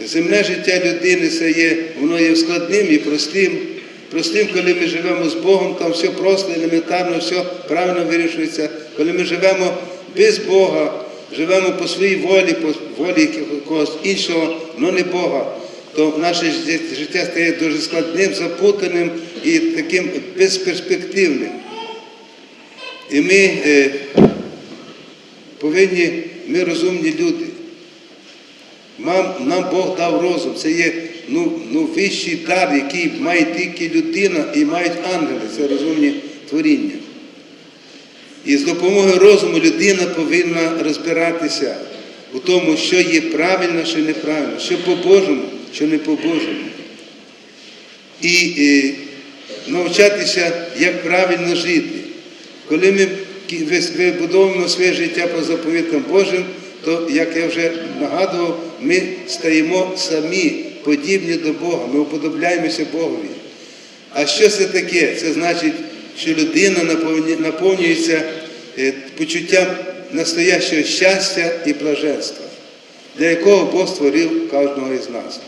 Земне життя людини це є, воно є складним і простим. Простим, коли ми живемо з Богом, там все просто, елементарно, все правильно вирішується. Коли ми живемо без Бога, живемо по своїй волі, по волі якогось іншого, але не Бога, то наше життя- стає дуже складним, запутаним і таким безперспективним. І ми е, повинні, ми розумні люди. Нам, Бог дав розум. Це є ну, ну, вищий дар, який має тільки людина і мають ангели. Це розумні творіння. І з допомогою розуму людина повинна розбиратися у тому, що є правильно, що неправильно, що по-божому, що не по-божому. І е, навчатися, як правильно жити. Коли ми вибудовуємо своє життя по заповітам Божим, то, як я вже нагадував, ми стаємо самі подібні до Бога, ми уподобляємося Богові. А що це таке? Це значить, що людина наповнюється е, почуттям настоящого щастя і блаженства, для якого Бог створив кожного із нас.